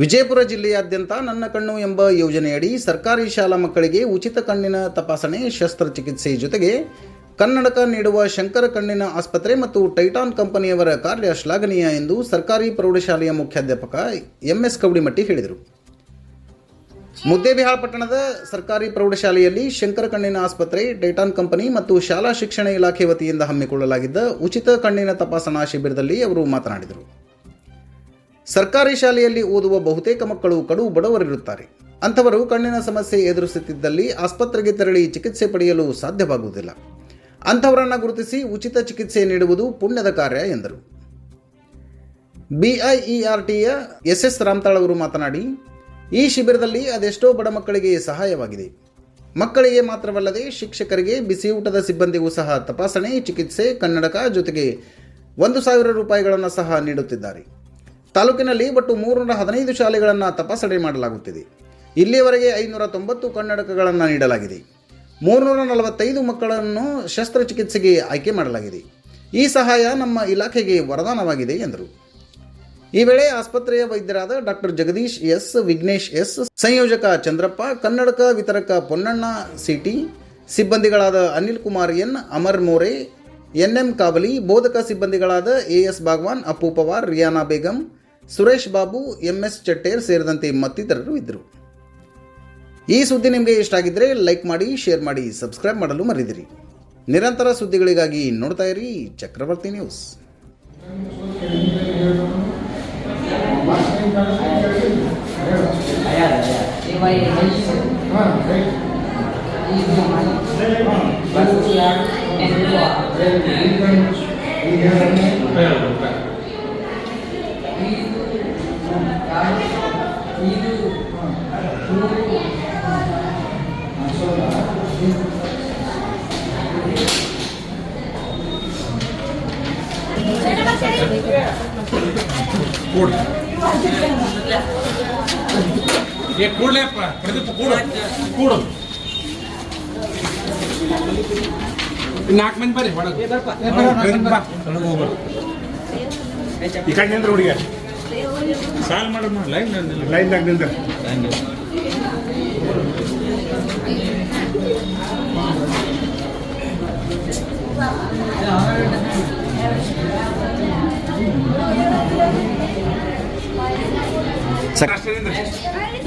ವಿಜಯಪುರ ಜಿಲ್ಲೆಯಾದ್ಯಂತ ನನ್ನ ಕಣ್ಣು ಎಂಬ ಯೋಜನೆಯಡಿ ಸರ್ಕಾರಿ ಶಾಲಾ ಮಕ್ಕಳಿಗೆ ಉಚಿತ ಕಣ್ಣಿನ ತಪಾಸಣೆ, ಶಸ್ತ್ರಚಿಕಿತ್ಸೆ ಜೊತೆಗೆ ಕನ್ನಡಕ ನೀಡುವ ಶಂಕರ ಕಣ್ಣಿನ ಆಸ್ಪತ್ರೆ ಮತ್ತು ಟೈಟಾನ್ ಕಂಪನಿಯವರ ಕಾರ್ಯ ಶ್ಲಾಘನೀಯ ಎಂದು ಸರ್ಕಾರಿ ಪ್ರೌಢಶಾಲೆಯ ಮುಖ್ಯಾಧ್ಯಾಪಕ ಎಂಎಸ್ ಕವಡಿಮಟ್ಟಿ ಹೇಳಿದರು. ಮುದ್ದೇಬಿಹಾಳ ಪಟ್ಟಣದ ಸರ್ಕಾರಿ ಪ್ರೌಢಶಾಲೆಯಲ್ಲಿ ಶಂಕರ ಕಣ್ಣಿನ ಆಸ್ಪತ್ರೆ, ಟೈಟಾನ್ ಕಂಪನಿ ಮತ್ತು ಶಾಲಾ ಶಿಕ್ಷಣ ಇಲಾಖೆ ವತಿಯಿಂದ ಹಮ್ಮಿಕೊಳ್ಳಲಾಗಿದ್ದ ಉಚಿತ ಕಣ್ಣಿನ ತಪಾಸಣಾ ಶಿಬಿರದಲ್ಲಿ ಅವರು ಮಾತನಾಡಿದರು. ಸರ್ಕಾರಿ ಶಾಲೆಯಲ್ಲಿ ಓದುವ ಬಹುತೇಕ ಮಕ್ಕಳು ಕಡು ಬಡವರಿರುತ್ತಾರೆ. ಅಂಥವರು ಕಣ್ಣಿನ ಸಮಸ್ಯೆ ಎದುರಿಸುತ್ತಿದ್ದಲ್ಲಿ ಆಸ್ಪತ್ರೆಗೆ ತೆರಳಿ ಚಿಕಿತ್ಸೆ ಪಡೆಯಲು ಸಾಧ್ಯವಾಗುವುದಿಲ್ಲ. ಅಂಥವರನ್ನು ಗುರುತಿಸಿ ಉಚಿತ ಚಿಕಿತ್ಸೆ ನೀಡುವುದು ಪುಣ್ಯದ ಕಾರ್ಯ ಎಂದರು. ಬಿಐಇಆರ್ಟಿಯ ಎಸ್ ಎಸ್ ರಾಮ್ತಾಳ್ ಅವರು ಮಾತನಾಡಿ, ಈ ಶಿಬಿರದಲ್ಲಿ ಅದೆಷ್ಟೋ ಬಡ ಮಕ್ಕಳಿಗೆ ಸಹಾಯವಾಗಿದೆ. ಮಕ್ಕಳಿಗೆ ಮಾತ್ರವಲ್ಲದೆ ಶಿಕ್ಷಕರಿಗೆ ಬಿಸಿಯೂಟದ ಸಿಬ್ಬಂದಿಗೂ ಸಹ ತಪಾಸಣೆ, ಚಿಕಿತ್ಸೆ, ಕನ್ನಡಕ ಜೊತೆಗೆ ಒಂದು ಸಾವಿರ ರೂಪಾಯಿಗಳನ್ನು ಸಹ ನೀಡುತ್ತಿದ್ದಾರೆ. ತಾಲೂಕಿನಲ್ಲಿ ಒಟ್ಟು ಮೂರುನೂರ ಹದಿನೈದು ಶಾಲೆಗಳನ್ನು ತಪಾಸಣೆ ಮಾಡಲಾಗುತ್ತಿದೆ. ಇಲ್ಲಿಯವರೆಗೆ ಐನೂರ ತೊಂಬತ್ತು ಕನ್ನಡಕಗಳನ್ನು ನೀಡಲಾಗಿದೆ. ಮೂರುನೂರ ನಲವತ್ತೈದು ಮಕ್ಕಳನ್ನು ಶಸ್ತ್ರಚಿಕಿತ್ಸೆಗೆ ಆಯ್ಕೆ ಮಾಡಲಾಗಿದೆ. ಈ ಸಹಾಯ ನಮ್ಮ ಇಲಾಖೆಗೆ ವರದಾನವಾಗಿದೆ, ಎಂದರು. ಈ ವೇಳೆ ಆಸ್ಪತ್ರೆಯ ವೈದ್ಯರಾದ doctor Jagadish S, Vignesh S, ಸಂಯೋಜಕ ಚಂದ್ರಪ್ಪ, ಕನ್ನಡಕ ವಿತರಕ Ponnanna C T, ಸಿಬ್ಬಂದಿಗಳಾದ Anil Kumar N, Amar More N M Kavali, ಬೋಧಕ ಸಿಬ್ಬಂದಿಗಳಾದ A S Bhagwan Appu Pawar, Riyana Begum Suresh Babu M S Chatter ಸೇರಿದಂತೆ ಮತ್ತಿತರರು ಇದ್ದರು. ಈ ಸುದ್ದಿ ನಿಮಗೆ ಇಷ್ಟ ಆಗಿದ್ರೆ ಲೈಕ್ ಮಾಡಿ, ಶೇರ್ ಮಾಡಿ, ಸಬ್ಸ್ಕ್ರೈಬ್ ಮಾಡಲು ಮರೆದಿರಿ ನಿರಂತರ ಸುದ್ದಿಗಳಿಗಾಗಿ ನೋಡ್ತಾ ಇರಿ ಚಕ್ರವರ್ತಿ ನ್ಯೂಸ್. ಏ ಕೂಡಲೇಪ್ಪ ಪ್ರದೀಪ್ ಕೂಡು. ಕೂಡು. ನಾಲ್ಕು ಮಂದಿ ಬರ್ರಿ ಒಳಗೆ. ಪ್ರದೀಪ್ ಬಾ. ಒಳಗೆ ಹೋಗ್ಬಾರ್ದು ಈ ಕಡೆ ನಿಂದ್ರ ಹುಡುಗ. ಸಾಲ್ ಮಾಡೋಣ ಲೈನ್ ಲೈನ್ದಾಗ ನಿಂದ್ರ ಮಾತಾಡಬಾರ್ದು ಎಷ್ಟು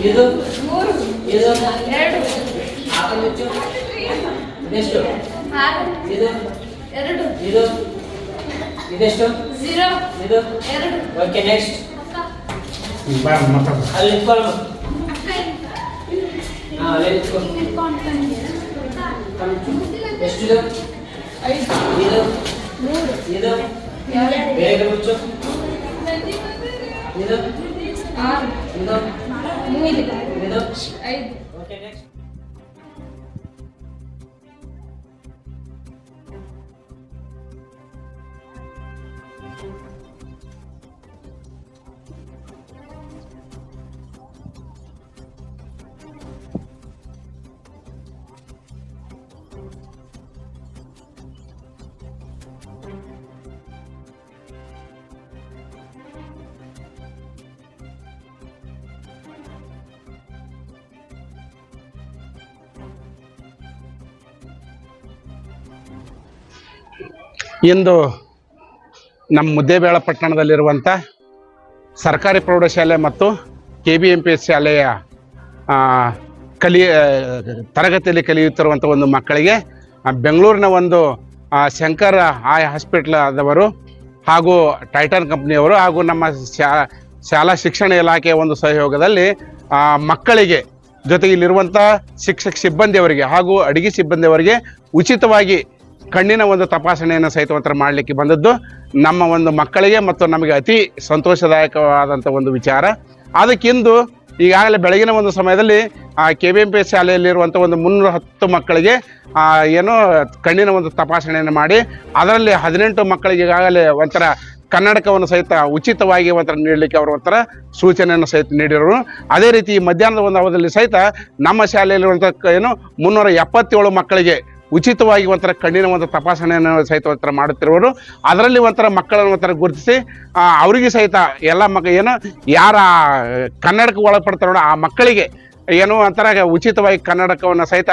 ಇದು ಇದು ಆಕಳು ಮುಚ್ಚು ಇದೆಷ್ಟು ಇದು ಎರಡು ಇದು ಇದೆಷ್ಟು ಝೀರೋ ಇದು ಎರಡು ಓಕೆ ನೆಕ್ಸ್ಟ್ ಬಾ ಮಾತಾಡ ಅಲ್ಲಿ ನಿಂತ್ಕೊಳ್ಳ ಹಾಂ ಅಲ್ಲಿ ನಿಂತ್ಕೊ ಎಷ್ಟಿದು ಇದು ಇದು ಬೇಗ ಮುಚ್ಚು ಇದು ಆರು ಇದು ಮೂರು ಇದು ಐದು ಓಕೆ ನೆಕ್ಸ್ಟ್ ಇಂದು ನಮ್ಮ ಮುದ್ದೇಬೇಳ ಪಟ್ಟಣದಲ್ಲಿರುವಂಥ ಸರ್ಕಾರಿ ಪ್ರೌಢಶಾಲೆ ಮತ್ತು K B M P S ಶಾಲೆಯ ಕಲಿಯ ತರಗತಿಯಲ್ಲಿ ಕಲಿಯುತ್ತಿರುವಂಥ ಒಂದು ಮಕ್ಕಳಿಗೆ ಬೆಂಗಳೂರಿನ ಒಂದು ಶಂಕರ ಆಯ್ ಹಾಸ್ಪಿಟ್ಲ್ ಆದವರು ಹಾಗೂ ಟೈಟಾನ್ ಕಂಪ್ನಿಯವರು ಹಾಗೂ ನಮ್ಮ ಶಾ, ಶಾಲಾ ಶಿಕ್ಷಣ ಇಲಾಖೆಯ ಒಂದು ಸಹಯೋಗದಲ್ಲಿ ಮಕ್ಕಳಿಗೆ ಜೊತೆಗೆ ಇಲ್ಲಿರುವಂಥ ಶಿಕ್ಷಕ ಸಿಬ್ಬಂದಿಯವರಿಗೆ ಹಾಗೂ ಅಡಿಗೆ ಸಿಬ್ಬಂದಿಯವರಿಗೆ ಉಚಿತವಾಗಿ ಕಣ್ಣಿನ ಒಂದು ತಪಾಸಣೆಯನ್ನು ಸಹಿತವಂತರ ಮಾಡಲಿಕ್ಕೆ ಬಂದದ್ದು. ನಮ್ಮ ಒಂದು ಮಕ್ಕಳಿಗೆ ಮತ್ತು ನಮಗೆ ಅತಿ ಸಂತೋಷದಾಯಕವಾದಂಥ ಒಂದು ವಿಚಾರ. ಅದಕ್ಕಿಂದು ಈಗಾಗಲೇ ಬೆಳಗಿನ ಒಂದು ಸಮಯದಲ್ಲಿ ಕೆ ಬಿ ಎಂ ಪಿ ಶಾಲೆಯಲ್ಲಿರುವಂಥ ಒಂದು ಮುನ್ನೂರ ಹತ್ತು ಮಕ್ಕಳಿಗೆ ಆ, ಏನು ಕಣ್ಣಿನ ಒಂದು ತಪಾಸಣೆಯನ್ನು ಮಾಡಿ ಅದರಲ್ಲಿ ಹದಿನೆಂಟು ಮಕ್ಕಳಿಗೆ ಈಗಾಗಲೇ ಒಂಥರ ಕನ್ನಡಕವನ್ನು ಸಹಿತ ಉಚಿತವಾಗಿ ಒಂಥರ ನೀಡಲಿಕ್ಕೆ ಅವರು ಒಂಥರ ಸೂಚನೆಯನ್ನು ಸಹಿತ ನೀಡಿರೋರು. ಅದೇ ರೀತಿ ಮಧ್ಯಾಹ್ನದ ಒಂದು ಅವಧಿಯಲ್ಲಿ ಸಹಿತ ನಮ್ಮ ಶಾಲೆಯಲ್ಲಿರುವಂಥ ಏನು ಮುನ್ನೂರ ಎಪ್ಪತ್ತೇಳು ಮಕ್ಕಳಿಗೆ ಉಚಿತವಾಗಿ ಒಂಥರ ಕಣ್ಣಿನ ಒಂದು ತಪಾಸಣೆಯನ್ನು ಸಹಿತ ಒಂಥರ ಮಾಡುತ್ತಿರುವರು ಅದರಲ್ಲಿ ಒಂಥರ ಮಕ್ಕಳನ್ನು ಒಂಥರ ಗುರುತಿಸಿ ಅವರಿಗೆ ಸಹಿತ ಎಲ್ಲ ಮಕ್ಕ ಏನು, ಯಾರ ಕನ್ನಡಕ್ಕೆ ಒಳಪಡ್ತಾರೋ ಆ ಮಕ್ಕಳಿಗೆ ಏನು ಒಂಥರ ಉಚಿತವಾಗಿ ಕನ್ನಡಕವನ್ನು ಸಹಿತ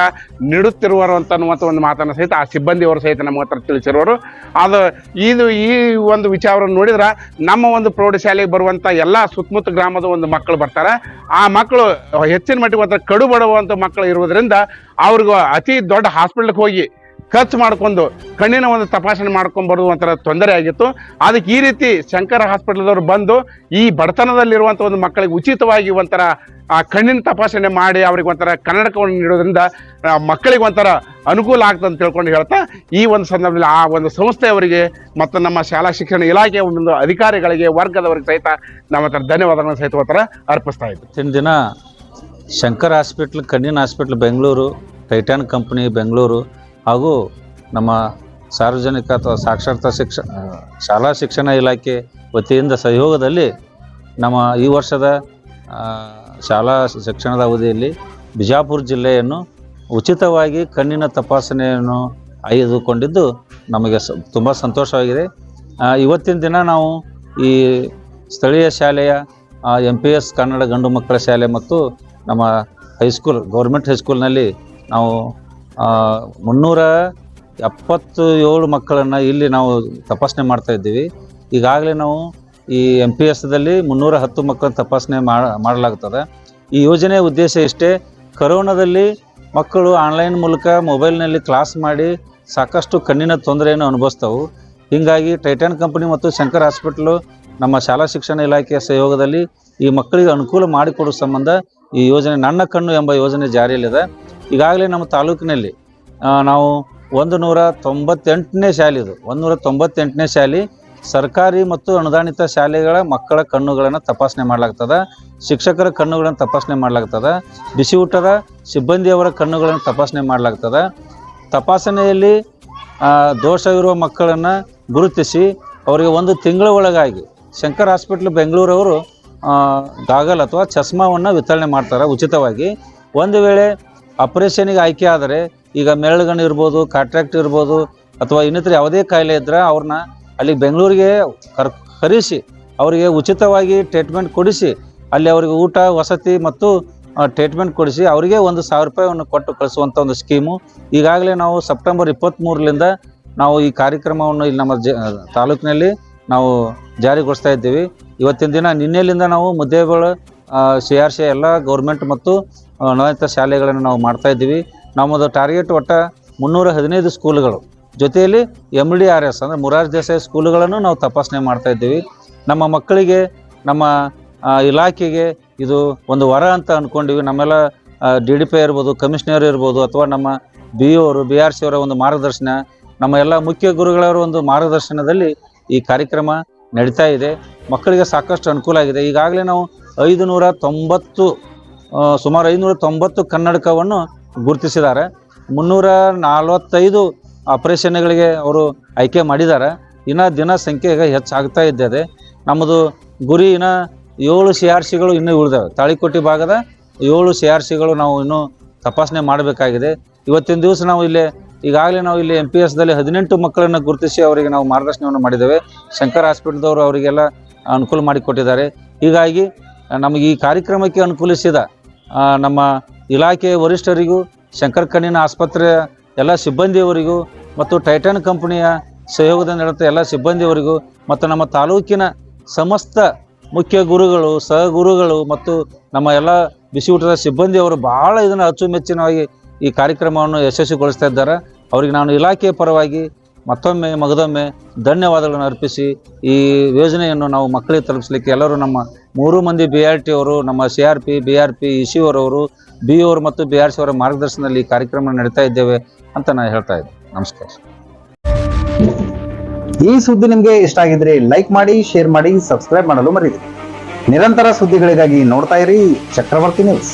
ನೀಡುತ್ತಿರುವರು ಅಂತ ಒಂದು ಮಾತನ್ನು ಸಹಿತ ಆ ಸಿಬ್ಬಂದಿಯವರು ಸಹಿತ ನಮ್ಮ ಹತ್ರ ತಿಳಿಸಿರುವರು. ಅದು ಇದು ಈ ಒಂದು ವಿಚಾರವನ್ನು ನೋಡಿದ್ರೆ ನಮ್ಮ ಒಂದು ಪ್ರೌಢಶಾಲೆಗೆ ಬರುವಂಥ ಎಲ್ಲ ಸುತ್ತಮುತ್ತ ಗ್ರಾಮದ ಒಂದು ಮಕ್ಕಳು ಬರ್ತಾರೆ. ಆ ಮಕ್ಕಳು ಹೆಚ್ಚಿನ ಮಟ್ಟಿಗೆ ಒಂಥರ ಕಡು ಬಡವಂಥ ಮಕ್ಕಳು ಇರುವುದರಿಂದ ಅವ್ರಿಗೂ ಅತಿ ದೊಡ್ಡ ಹಾಸ್ಪಿಟ್ಲಿಗೆ ಹೋಗಿ ಖರ್ಚು ಮಾಡ್ಕೊಂಡು ಕಣ್ಣಿನ ಒಂದು ತಪಾಸಣೆ ಮಾಡ್ಕೊಂಡು ಒಂಥರ ತೊಂದರೆ ಆಗಿತ್ತು. ಅದಕ್ಕೆ ಈ ರೀತಿ ಶಂಕರ ಹಾಸ್ಪಿಟಲ್ದವ್ರು ಬಂದು ಈ ಬಡತನದಲ್ಲಿರುವಂಥ ಒಂದು ಮಕ್ಕಳಿಗೆ ಉಚಿತವಾಗಿ ಒಂಥರ, ಆ ಕಣ್ಣಿನ ತಪಾಸಣೆ ಮಾಡಿ ಅವ್ರಿಗೆ ಒಂಥರ ಕನ್ನಡಕವನ್ನು ನೀಡೋದ್ರಿಂದ ಮಕ್ಕಳಿಗೆ ಒಂಥರ ಅನುಕೂಲ ಆಗ್ತದೆ ಅಂತ ತಿಳ್ಕೊಂಡು ಹೇಳ್ತಾ, ಈ ಒಂದು ಸಂದರ್ಭದಲ್ಲಿ ಆ ಒಂದು ಸಂಸ್ಥೆಯವರಿಗೆ ಮತ್ತು ನಮ್ಮ ಶಾಲಾ ಶಿಕ್ಷಣ ಇಲಾಖೆ ಒಂದು ಅಧಿಕಾರಿಗಳಿಗೆ, ವರ್ಗದವರಿಗೆ ಸಹಿತ ನಮ್ಮ ಹತ್ರ ಧನ್ಯವಾದಗಳನ್ನು ಸಹಿತ ಒಂಥರ ಅರ್ಪಿಸ್ತಾ ಇದ್ವಿ ಹಿಂದಿನ ದಿನ ಶಂಕರ್ ಹಾಸ್ಪಿಟ್ಲ್, ಕಣ್ಣಿನ hospital, Bengaluru, Titan company, Bengaluru ಹಾಗೂ ನಮ್ಮ ಸಾರ್ವಜನಿಕ ಅಥವಾ ಸಾಕ್ಷರತಾ ಶಿಕ್ಷ, ಶಾಲಾ ಶಿಕ್ಷಣ ಇಲಾಖೆ ವತಿಯಿಂದ ಸಹಯೋಗದಲ್ಲಿ ನಮ್ಮ ಈ ವರ್ಷದ ಶಾಲಾ ಶಿಕ್ಷಣದ ಅವಧಿಯಲ್ಲಿ ಬಿಜಾಪುರ ಜಿಲ್ಲೆಯನ್ನು ಉಚಿತವಾಗಿ ಕಣ್ಣಿನ ತಪಾಸಣೆಯನ್ನು ಆಯ್ದುಕೊಂಡಿದ್ದು ನಮಗೆ ಸ, ತುಂಬ ಸಂತೋಷವಾಗಿದೆ. ಇವತ್ತಿನ ದಿನ ನಾವು ಈ ಸ್ಥಳೀಯ ಶಾಲೆಯ ಎಂ ಪಿ ಎಸ್ ಕನ್ನಡ ಗಂಡು ಮಕ್ಕಳ ಶಾಲೆ ಮತ್ತು ನಮ್ಮ ಹೈಸ್ಕೂಲ್, ಗೌರ್ಮೆಂಟ್ ಹೈಸ್ಕೂಲ್ನಲ್ಲಿ ನಾವು ಮುನ್ನೂರ ಎಪ್ಪತ್ತು ಏಳು ಮಕ್ಕಳನ್ನು ಇಲ್ಲಿ ನಾವು ತಪಾಸಣೆ ಮಾಡ್ತಾ ಇದ್ದೀವಿ. ಈಗಾಗಲೇ ನಾವು ಈ ಎಂ ಪಿ ಎಸ್ದಲ್ಲಿ ಮುನ್ನೂರ ಹತ್ತು ಮಕ್ಕಳ ತಪಾಸಣೆ ಮಾಡಲಾಗ್ತದೆ. ಈ ಯೋಜನೆಯ ಉದ್ದೇಶ ಇಷ್ಟೇ, ಕರೋನಾದಲ್ಲಿ ಮಕ್ಕಳು ಆನ್ಲೈನ್ ಮೂಲಕ ಮೊಬೈಲ್ನಲ್ಲಿ ಕ್ಲಾಸ್ ಮಾಡಿ ಸಾಕಷ್ಟು ಕಣ್ಣಿನ ತೊಂದರೆಯನ್ನು ಅನುಭವಿಸ್ತವು. ಹೀಗಾಗಿ ಟೈಟಾನ್ ಕಂಪನಿ ಮತ್ತು ಶಂಕರ್ ಹಾಸ್ಪಿಟ್ಲು ನಮ್ಮ ಶಾಲಾ ಶಿಕ್ಷಣ ಇಲಾಖೆಯ ಸಹಯೋಗದಲ್ಲಿ ಈ ಮಕ್ಕಳಿಗೆ ಅನುಕೂಲ ಮಾಡಿಕೊಡುವ ಸಂಬಂಧ ಈ ಯೋಜನೆ, ನನ್ನ ಕಣ್ಣು ಎಂಬ ಯೋಜನೆ ಜಾರಿಯಲ್ಲಿದೆ. ಈಗಾಗಲೇ ನಮ್ಮ ತಾಲೂಕಿನಲ್ಲಿ ನಾವು ಒಂದು ನೂರ ತೊಂಬತ್ತೆಂಟನೇ ಶಾಲೆ ಇದು. ಒಂದು ನೂರ ತೊಂಬತ್ತೆಂಟನೇ ಶಾಲೆ ಸರ್ಕಾರಿ ಮತ್ತು ಅನುದಾನಿತ ಶಾಲೆಗಳ ಮಕ್ಕಳ ಕಣ್ಣುಗಳನ್ನು ತಪಾಸಣೆ ಮಾಡಲಾಗ್ತದೆ, ಶಿಕ್ಷಕರ ಕಣ್ಣುಗಳನ್ನು ತಪಾಸಣೆ ಮಾಡಲಾಗ್ತದೆ ಬಿಸಿ ಊಟದ ಸಿಬ್ಬಂದಿಯವರ ಕಣ್ಣುಗಳನ್ನು ತಪಾಸಣೆ ಮಾಡಲಾಗ್ತದೆ. ತಪಾಸಣೆಯಲ್ಲಿ ದೋಷವಿರುವ ಮಕ್ಕಳನ್ನು ಗುರುತಿಸಿ ಅವರಿಗೆ ಒಂದು ತಿಂಗಳ ಒಳಗಾಗಿ ಶಂಕರ್ ಹಾಸ್ಪಿಟ್ಲ್ ಬೆಂಗಳೂರವರು ಗಾಗಲ್ ಅಥವಾ ಚಸ್ಮಾವನ್ನು ವಿತರಣೆ ಮಾಡ್ತಾರೆ ಉಚಿತವಾಗಿ. ಒಂದು ವೇಳೆ ಆಪರೇಷನಿಗೆ ಆಯ್ಕೆ ಆದರೆ ಈಗ ಮೆರಳುಗಣ್ಣು ಇರ್ಬೋದು, ಕಾಂಟ್ರಾಕ್ಟ್ ಇರ್ಬೋದು ಅಥವಾ ಇನ್ನಿತರ ಯಾವುದೇ ಕಾಯಿಲೆ ಇದ್ದರೆ ಅವ್ರನ್ನ ಅಲ್ಲಿ ಬೆಂಗಳೂರಿಗೆ ಕರ್, ಕರೆಸಿ, ಅವರಿಗೆ ಉಚಿತವಾಗಿ ಟ್ರೀಟ್ಮೆಂಟ್ ಕೊಡಿಸಿ, ಅಲ್ಲಿ ಅವರಿಗೆ ಊಟ, ವಸತಿ ಮತ್ತು ಟ್ರೀಟ್ಮೆಂಟ್ ಕೊಡಿಸಿ ಅವರಿಗೆ ಒಂದು ಸಾವಿರ ರೂಪಾಯಿಯನ್ನು ಕೊಟ್ಟು ಕಳಿಸುವಂಥ ಒಂದು ಸ್ಕೀಮು. ಈಗಾಗಲೇ ನಾವು ಸೆಪ್ಟೆಂಬರ್ ಇಪ್ಪತ್ತ್ಮೂರರಿಂದ ನಾವು ಈ ಕಾರ್ಯಕ್ರಮವನ್ನು ಇಲ್ಲಿ ನಮ್ಮ ತಾಲೂಕಿನಲ್ಲಿ ನಾವು ಜಾರಿಗೊಳಿಸ್ತಾ ಇದ್ದೀವಿ. ಇವತ್ತಿನ ದಿನ ನಿನ್ನೆಲಿಂದ ನಾವು ಮುದ್ದೇಬೇಳು ಸಿ ಆರ್ ಸಿ ಎಲ್ಲ ಗೌರ್ಮೆಂಟ್ ಮತ್ತು ಅನುದಾನಿತ ಶಾಲೆಗಳನ್ನು ನಾವು ಮಾಡ್ತಾ ಇದ್ದೀವಿ. ನಮ್ಮದು ಟಾರ್ಗೆಟ್ ಒಟ್ಟ ಮುನ್ನೂರ ಹದಿನೈದು ಸ್ಕೂಲ್ಗಳು. ಜೊತೆಯಲ್ಲಿ ಎಂ ಡಿ ಆರ್ ಎಸ್ ಅಂದರೆ ಮುರಾರ್ ದೇಸಾಯಿ ಸ್ಕೂಲ್ಗಳನ್ನು ನಾವು ತಪಾಸಣೆ ಮಾಡ್ತಾ ಇದ್ದೀವಿ. ನಮ್ಮ ಮಕ್ಕಳಿಗೆ, ನಮ್ಮ ಇಲಾಖೆಗೆ ಇದು ಒಂದು ವರ ಅಂತ ಅಂದ್ಕೊಂಡಿವಿ ನಮ್ಮೆಲ್ಲ ಡಿ ಡಿ ಪಿ ಇರ್ಬೋದು, ಕಮಿಷನರ್ ಇರ್ಬೋದು, ಅಥವಾ ನಮ್ಮ ಬಿ ಅವರು ಬಿ ಆರ್ ಸಿ ಅವರ ಒಂದು ಮಾರ್ಗದರ್ಶನ, ನಮ್ಮ ಎಲ್ಲ ಮುಖ್ಯ ಗುರುಗಳವರ ಒಂದು ಮಾರ್ಗದರ್ಶನದಲ್ಲಿ ಈ ಕಾರ್ಯಕ್ರಮ ನಡೀತಾ ಇದೆ. ಮಕ್ಕಳಿಗೆ ಸಾಕಷ್ಟು ಅನುಕೂಲ ಆಗಿದೆ. ಈಗಾಗಲೇ ನಾವು ಐದು ನೂರ ತೊಂಬತ್ತು ಸುಮಾರು ಐನೂರ ತೊಂಬತ್ತು ಕನ್ನಡಕವನ್ನು ಗುರುತಿಸಿದ್ದಾರೆ. ಮುನ್ನೂರ ನಲವತ್ತೈದು ಆಪರೇಷನ್ಗಳಿಗೆ ಅವರು ಆಯ್ಕೆ ಮಾಡಿದ್ದಾರೆ. ಇನ್ನು ದಿನ ಸಂಖ್ಯೆ ಹೆಚ್ಚಾಗ್ತಾ ಇದ್ದದೆ. ನಮ್ಮದು ಗುರಿ ಇನ್ನು ಏಳು ಸಿ ಆರ್ ಸಿಗಳು ಇನ್ನೂ ಉಳಿದಾವೆ. ತಾಳಿಕೋಟಿ ಭಾಗದ ಏಳು ಸಿ ಆರ್ ಸಿಗಳು ನಾವು ಇನ್ನೂ ತಪಾಸಣೆ ಮಾಡಬೇಕಾಗಿದೆ. ಇವತ್ತಿನ ದಿವಸ ನಾವು ಇಲ್ಲಿ ಈಗಾಗಲೇ ನಾವು ಇಲ್ಲಿ ಎಂ ಪಿ ಎಸ್ದಲ್ಲಿ ಹದಿನೆಂಟು ಮಕ್ಕಳನ್ನು ಗುರುತಿಸಿ ಅವರಿಗೆ ನಾವು ಮಾರ್ಗದರ್ಶನವನ್ನು ಮಾಡಿದ್ದೇವೆ. ಶಂಕರ್ ಹಾಸ್ಪಿಟಲ್ದವರು ಅವರಿಗೆಲ್ಲ ಅನುಕೂಲ ಮಾಡಿಕೊಟ್ಟಿದ್ದಾರೆ. ಹೀಗಾಗಿ ನಮಗೆ ಈ ಕಾರ್ಯಕ್ರಮಕ್ಕೆ ಅನುಕೂಲಿಸಿದ ನಮ್ಮ ಇಲಾಖೆಯ ವರಿಷ್ಠರಿಗೂ, ಶಂಕರ್ ಕಣ್ಣಿನ ಆಸ್ಪತ್ರೆಯ ಎಲ್ಲ ಸಿಬ್ಬಂದಿಯವರಿಗೂ, ಮತ್ತು ಟೈಟನ್ ಕಂಪನಿಯ ಸಹಯೋಗದಿಂದ ನಡೆದ ಎಲ್ಲ ಸಿಬ್ಬಂದಿಯವರಿಗೂ, ಮತ್ತು ನಮ್ಮ ತಾಲೂಕಿನ ಸಮಸ್ತ ಮುಖ್ಯ ಗುರುಗಳು, ಸಹಗುರುಗಳು, ಮತ್ತು ನಮ್ಮ ಎಲ್ಲ ಬಿಸಿ ಊಟದ ಸಿಬ್ಬಂದಿಯವರು ಭಾಳ ಇದನ್ನು ಅಚ್ಚುಮೆಚ್ಚಿನವಾಗಿ ಈ ಕಾರ್ಯಕ್ರಮವನ್ನು ಯಶಸ್ವಿಗೊಳಿಸ್ತಾ ಇದ್ದಾರೆ. ಅವರಿಗೆ ನಾನು ಇಲಾಖೆಯ ಪರವಾಗಿ ಮತ್ತೊಮ್ಮೆ, ಮಗದೊಮ್ಮೆ ಧನ್ಯವಾದಗಳನ್ನು ಅರ್ಪಿಸಿ ಈ ಯೋಜನೆಯನ್ನು ನಾವು ಮಕ್ಕಳಿಗೆ ತಲುಪಿಸಲಿಕ್ಕೆ ಎಲ್ಲರೂ ನಮ್ಮ ಮೂರು ಮಂದಿ ಬಿ ಆರ್ ಟಿ ಅವರು, ನಮ್ಮ C R P B R P E ಅವರವರು ಬಿ ಅವರು ಮತ್ತು ಬಿ ಆರ್ ಸಿ ಅವರ ಮಾರ್ಗದರ್ಶನದಲ್ಲಿ ಕಾರ್ಯಕ್ರಮ ನಡೀತಾ ಇದ್ದೇವೆ ಅಂತ ನಾನು ಹೇಳ್ತಾ ಇದ್ದೆ. ನಮಸ್ಕಾರ ಈ ಸುದ್ದಿ ನಿಮಗೆ ಇಷ್ಟ ಆಗಿದ್ರೆ ಲೈಕ್ ಮಾಡಿ ಶೇರ್ ಮಾಡಿ ಸಬ್ಸ್ಕ್ರೈಬ್ ಮಾಡಲು ಮರೀರಿ ನಿರಂತರ ಸುದ್ದಿಗಳಿಗಾಗಿ ನೋಡ್ತಾ ಇರಿ ಚಕ್ರವರ್ತಿ ನ್ಯೂಸ್